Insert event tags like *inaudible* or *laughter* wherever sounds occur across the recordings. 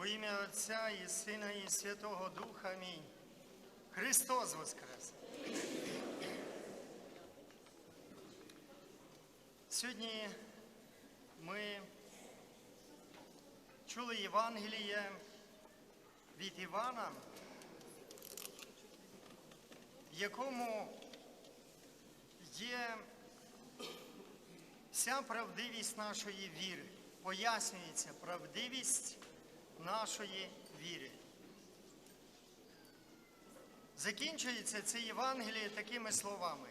Во ім'я Отця і Сина, і Святого Духа. Амінь. Христос Воскрес! Сьогодні ми чули Євангеліє від Івана, в якому є вся правдивість нашої віри. Пояснюється правдивість нашої віри. Закінчується це Євангеліє такими словами.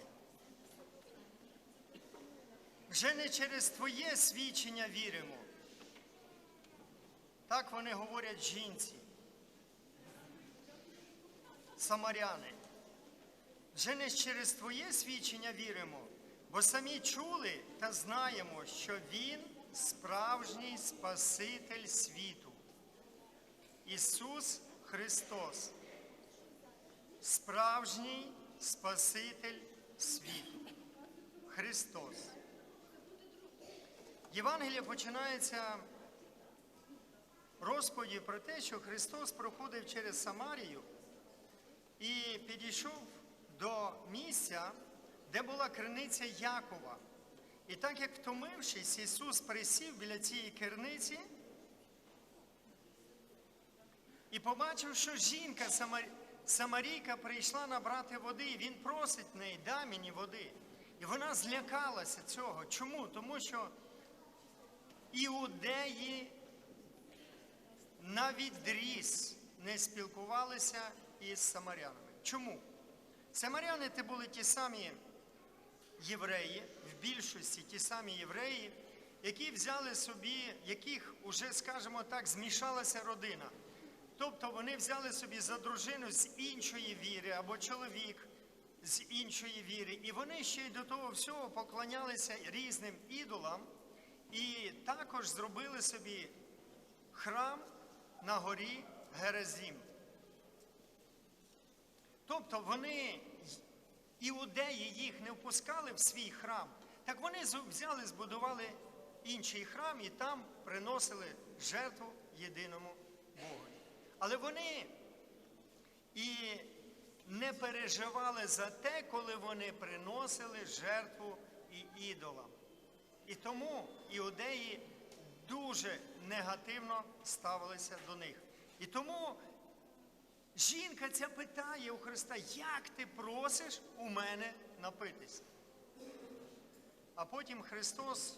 Вже не через твоє свідчення віримо. Так вони говорять жінці, самаряни. Вже не через твоє свідчення віримо, бо самі чули та знаємо, що Він справжній Спаситель світу. Ісус Христос, справжній Спаситель світу. Христос. Євангеліє починається розповіді про те, що Христос проходив через Самарію і підійшов до місця, де була криниця Якова. І так як втомившись, Ісус присів біля цієї керниці і побачив, що жінка Самар... Самарійка прийшла набрати води, і він просить неї, дай мені води. І вона злякалася цього. Чому? Тому що іудеї на відріз не спілкувалися із самарянами. Чому? Самаряни це були ті самі євреї, в більшості ті самі євреї, які взяли собі, яких уже, скажімо так, змішалася родина. Тобто вони взяли собі за дружину з іншої віри або чоловік з іншої віри, і вони ще й до того всього поклонялися різним ідолам, і також зробили собі храм на горі Геразім. Тобто вони, іудеї їх не впускали в свій храм, так вони взяли, збудували інший храм і там приносили жертву єдиному Богу. Але вони і не переживали за те, коли вони приносили жертву і ідолам. І тому іудеї дуже негативно ставилися до них. І тому жінка ця питає у Христа, як ти просиш у мене напитися? А потім Христос,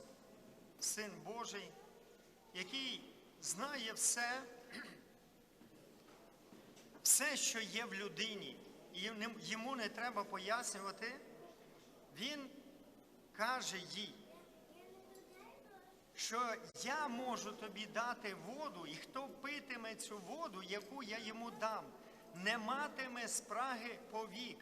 Син Божий, який знає все, все, що є в людині, і йому не треба пояснювати, він каже їй, що я можу тобі дати воду, і хто питиме цю воду, яку я йому дам, не матиме спраги повік,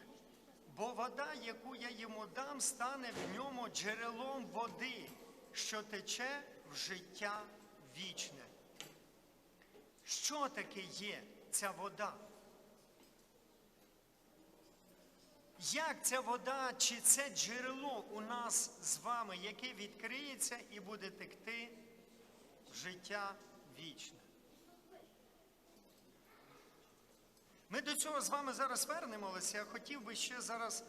бо вода, яку я йому дам, стане в ньому джерелом води, що тече в життя вічне. Що таке є ця вода? Як ця вода, чи це джерело у нас з вами, яке відкриється і буде текти в життя вічне? Ми до цього з вами зараз вернемося. Я хотів би ще зараз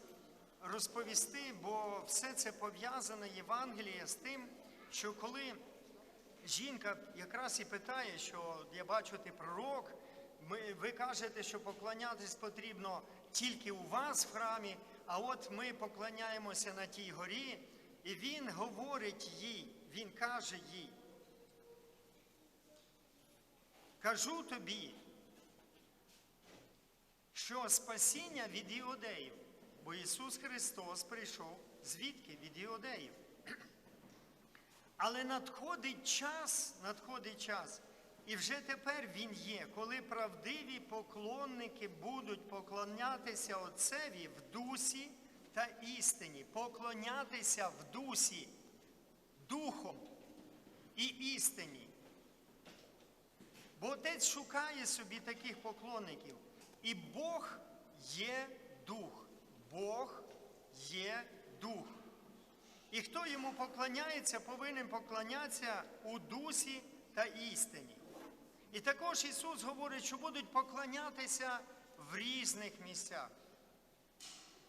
розповісти, бо все це пов'язане Євангеліє з тим, що коли жінка якраз і питає, що я бачу, ти пророк, ми, ви кажете, що поклонятись потрібно тільки у вас в храмі, а от ми поклоняємося на тій горі, і він говорить їй, він каже їй, кажу тобі, що спасіння від іудеїв, бо Ісус Христос прийшов звідки від іудеїв. *clears throat* Але надходить час, надходить час, і вже тепер він є, коли правдиві поклонники будуть поклонятися Отцеві в дусі та істині, поклонятися в дусі, духом і істині. Бо Отець шукає собі таких поклонників. І Бог є дух. Бог є дух. І хто йому поклоняється, повинен поклонятися у дусі та істині. І також Ісус говорить, що будуть поклонятися в різних місцях.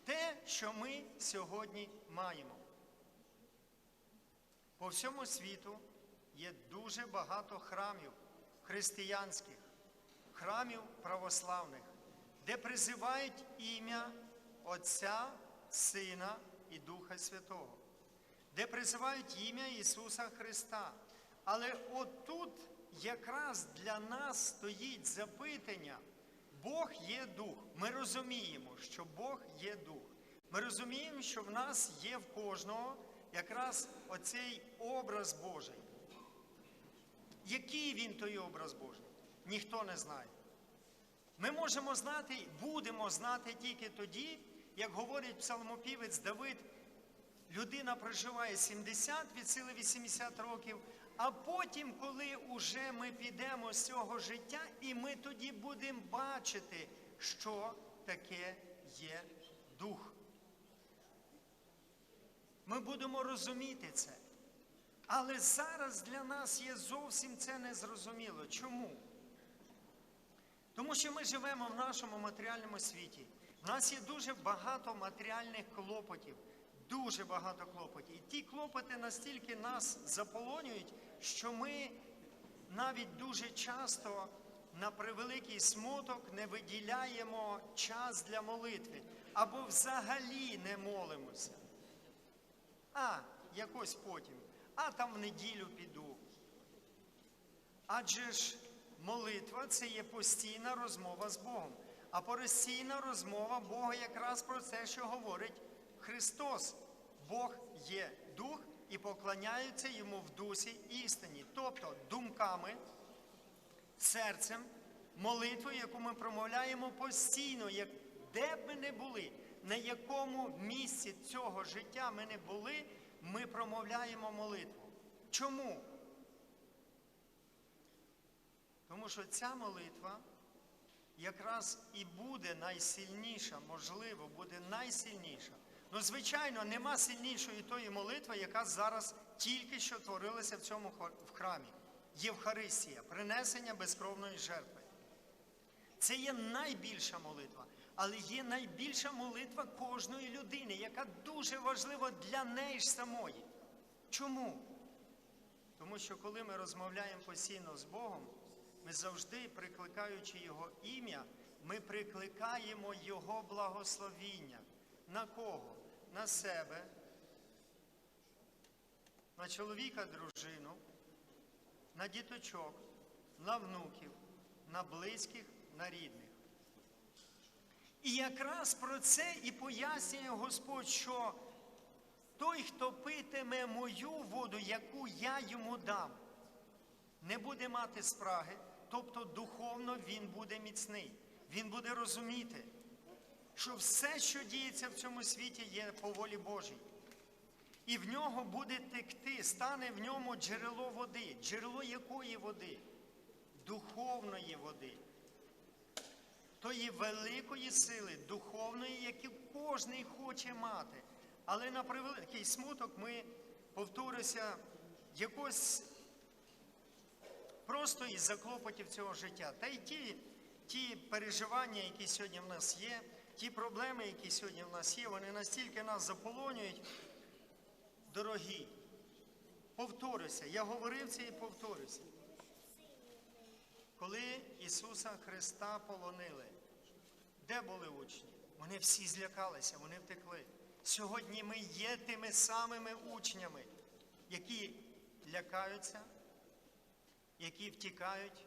Те, що ми сьогодні маємо. По всьому світу є дуже багато храмів християнських, храмів православних, де призивають ім'я Отця, Сина і Духа Святого, де призивають ім'я Ісуса Христа. Але отут якраз для нас стоїть запитання. Бог є дух. Ми розуміємо, що Бог є дух. Ми розуміємо, що в нас є в кожного якраз оцей образ Божий. Який він той образ Божий? Ніхто не знає. Ми можемо знати, будемо знати тільки тоді, як говорить псалмопівець Давид, людина проживає 70 від сили 80 років, а потім, коли уже ми підемо з цього життя, і ми тоді будемо бачити, що таке є дух. Ми будемо розуміти це. Але зараз для нас є зовсім це незрозуміло. Чому? Тому що ми живемо в нашому матеріальному світі. В нас є дуже багато матеріальних клопотів, дуже багато клопотів. І ті клопоти настільки нас заполонюють, що ми навіть дуже часто на превеликий смуток не виділяємо час для молитви або взагалі не молимося. А, якось потім, а там в неділю піду. Адже ж молитва це є постійна розмова з Богом. А постійна розмова Бога якраз про це, що говорить Христос. Бог є дух і поклоняються йому в дусі істині, тобто думками, серцем, молитвою, яку ми промовляємо постійно, як де б ми не були, на якому місці цього життя ми не були, ми промовляємо молитву. Чому? Тому що ця молитва якраз і буде найсильніша, можливо, буде найсильніша. Ну, звичайно, нема сильнішої тої молитви, яка зараз тільки що творилася в цьому в храмі. Євхаристія, принесення безкровної жертви. Це є найбільша молитва, але є найбільша молитва кожної людини, яка дуже важлива для неї ж самої. Чому? Тому що коли ми розмовляємо постійно з Богом, ми завжди, прикликаючи Його ім'я, ми прикликаємо Його благословіння. На кого? На себе, на чоловіка, дружину, на діточок, на внуків, на близьких, на рідних. І якраз про це і пояснює Господь, що той, хто питиме мою воду, яку я йому дам, не буде мати спраги, тобто духовно він буде міцний, він буде розуміти, що все, що діється в цьому світі, є по волі Божій. І в нього буде текти, стане в ньому джерело води. Джерело якої води? Духовної води. Тої великої сили, духовної, яку кожен хоче мати. Але на превеликий смуток ми, повторюся, якось просто із заклопотів цього життя. Та й ті, ті переживання, які сьогодні в нас є, ті проблеми, які сьогодні в нас є, вони настільки нас заполонюють, дорогі. Повторюся, я говорив це і повторюся. Коли Ісуса Христа полонили, де були учні? Вони всі злякалися, вони втекли. Сьогодні ми є тими самими учнями, які лякаються, які втікають.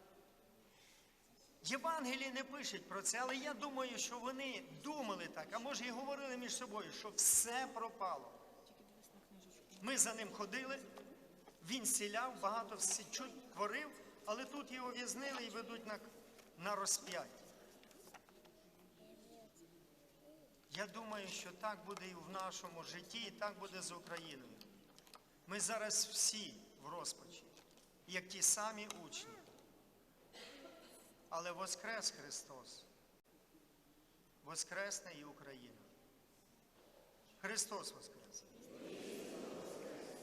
Євангелії не пишуть про це, але я думаю, що вони думали так, а може і говорили між собою, що все пропало. Ми за ним ходили, він сіляв, багато чуть творив, але тут його в'язнили і ведуть на, на розп'яття. Я думаю, що так буде і в нашому житті, і так буде з Україною. Ми зараз всі в розпачі, як ті самі учні. Але Воскрес Христос. Воскресне і Україна. Христос Воскрес!